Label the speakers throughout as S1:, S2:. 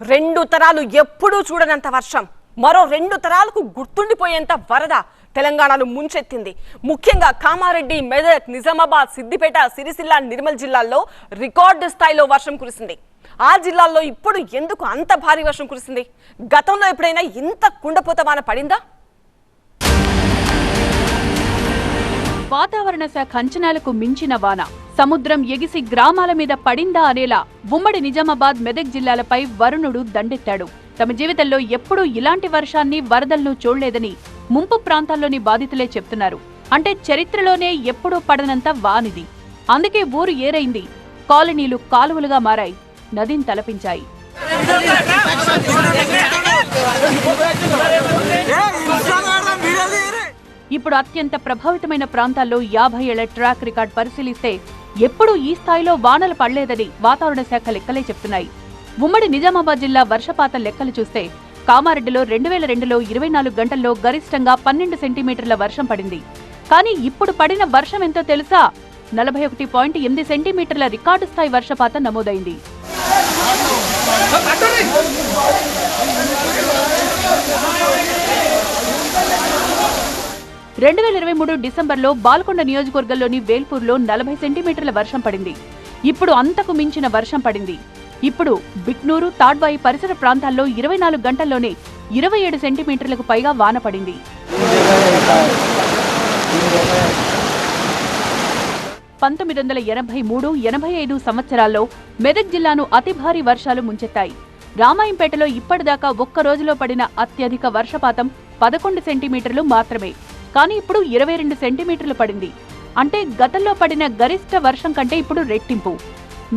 S1: రెండు తరాలు ఎప్పుడూ చూడనంత వర్షం. మరో రెండు తరాలకు గుర్తుండిపోయేంత వరద తెలంగాణను ముంచెత్తింది. ముఖ్యంగా కామారెడ్డి మెదక్ నిజామాబాద్ సిద్దిపేట సిరిసిల్ల నిర్మల్ జిల్లాల్లో రికార్డు స్థాయిలో వర్షం కురిసింది. ఆ జిల్లాల్లో ఇప్పుడు ఎందుకు అంత భారీ వర్షం కురిసింది? గతంలో ఎప్పుడైనా ఇంత కుండపోత వాన పడిందా?
S2: వాతావరణ శాఖ అంచనాలకు మించిన వాన. సముద్రం ఎగిసి గ్రామాల మీద పడిందా అనేలా ఉమ్మడి నిజామాబాద్ మెదక్ జిల్లాలపై వరుణుడు దండెత్తాడు. తమ జీవితంలో ఎప్పుడూ ఇలాంటి వర్షాన్ని వరదలను చూడలేదని ముంపు ప్రాంతాల్లోని బాధితులే చెప్తున్నారు. అంటే చరిత్రలోనే ఎప్పుడూ పడనంత వానిది. అందుకే ఊరు ఏరైంది కాలనీలు కాలువలుగా మారాయి నదిని తలపించాయి. ఇప్పుడు అత్యంత ప్రభావితమైన ప్రాంతాల్లో యాభై ఏళ్ళ ట్రాక్ రికార్డ్ పరిశీలిస్తే ఎప్పుడూ ఈ స్థాయిలో వానలు పడలేదని వాతావరణ శాఖ లెక్కలే చెప్తున్నాయి. ఉమ్మడి నిజామాబాద్ జిల్లా వర్షపాతం లెక్కలు చూస్తే కామారెడ్డిలో రెండు వేల రెండులో ఇరవై నాలుగు గంటల్లో గరిష్టంగా పన్నెండు సెంటీమీటర్ల వర్షం పడింది. కానీ ఇప్పుడు పడిన వర్షం ఎంతో తెలుసా? నలభై ఒకటి పాయింట్ ఎనిమిది సెంటీమీటర్ల రికార్డు స్థాయి వర్షపాతం నమోదైంది. రెండు వేల ఇరవై మూడు డిసెంబర్లో బాల్కొండ నియోజకవర్గంలోని వేల్పూర్లో నలభై సెంటీమీటర్ల వర్షం పడింది. ఇప్పుడు అంతకు మించిన వర్షం పడింది. ఇప్పుడు బిక్నూరు తాడ్వాయి పరిసర ప్రాంతాల్లో ఇరవై నాలుగు గంటల్లోనే ఇరవై ఏడు సెంటీమీటర్లకు పైగా వాన పడింది. పంతొమ్మిది వందల ఎనభై మూడు ఎనభై ఐదు సంవత్సరాల్లో మెదక్ జిల్లాను అతి భారీ వర్షాలు ముంచెత్తాయి. రామాయంపేటలో ఇప్పటిదాకా ఒక్క రోజులో పడిన అత్యధిక వర్షపాతం పదకొండు సెంటీమీటర్లు మాత్రమే. కానీ ఇప్పుడు ఇరవై రెండు సెంటీమీటర్లు పడింది. అంటే గతంలో పడిన గరిష్ట వర్షం కంటే ఇప్పుడు రెట్టింపు.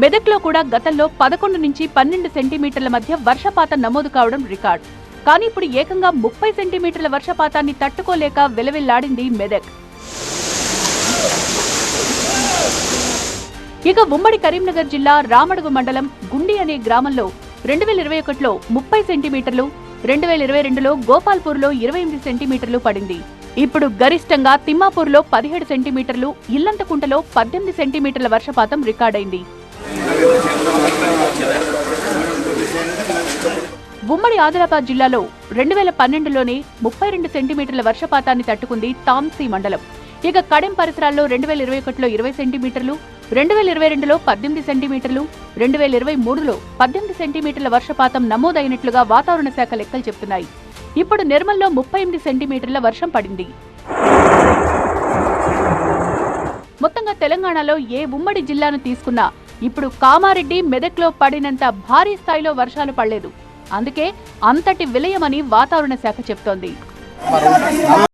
S2: మెదక్లో కూడా గతంలో పదకొండు నుంచి పన్నెండు సెంటీమీటర్ల మధ్య వర్షపాతం నమోదు కావడం రికార్డ్. కానీ ఇప్పుడు ఏకంగా ముప్పై సెంటీమీటర్ల వర్షపాతాన్ని తట్టుకోలేక వెలవెల్లాడింది మెదక్. ఇక ఉమ్మడి కరీంనగర్ జిల్లా రామడుగు మండలం గుండి అనే గ్రామంలో రెండు వేల ఇరవై ఒకటిలో ముప్పై సెంటీమీటర్లు రెండు వేల ఇరవై రెండులో గోపాల్పూర్లో ఇరవై ఎనిమిది సెంటీమీటర్లు పడింది. ఇప్పుడు గరిష్టంగా తిమ్మాపూర్లో పదిహేడు సెంటీమీటర్లు ఇల్లంతకుంటలో పద్దెనిమిది సెంటీమీటర్ల వర్షపాతం రికార్డైంది. ఉమ్మడి ఆదిలాబాద్ జిల్లాలో రెండు వేల పన్నెండులోనే ముప్పై రెండు సెంటీమీటర్ల వర్షపాతాన్ని తట్టుకుంది తాంసీ మండలం. ఇక కడెం పరిసరాల్లో రెండు వేల ఇరవై ఒకటిలో ఇరవై సెంటీమీటర్లు రెండు వేల ఇరవై రెండులో పద్దెనిమిది సెంటీమీటర్లు రెండు వేల ఇరవై మూడులో పద్దెనిమిది సెంటీమీటర్ల వర్షపాతం నమోదైనట్లుగా వాతావరణ శాఖ లెక్కలు చెబుతున్నాయి ఇప్పుడు నిర్మల్లో ముప్పై ఎనిమిది సెంటీమీటర్ల వర్షం పడింది. మొత్తంగా తెలంగాణలో ఏ ఉమ్మడి జిల్లాను తీసుకున్నా ఇప్పుడు కామారెడ్డి మెదక్లో పడినంత భారీ స్థాయిలో వర్షాలు పడలేదు. అందుకే అంతటి విలయమని వాతావరణ శాఖ చెప్తోంది.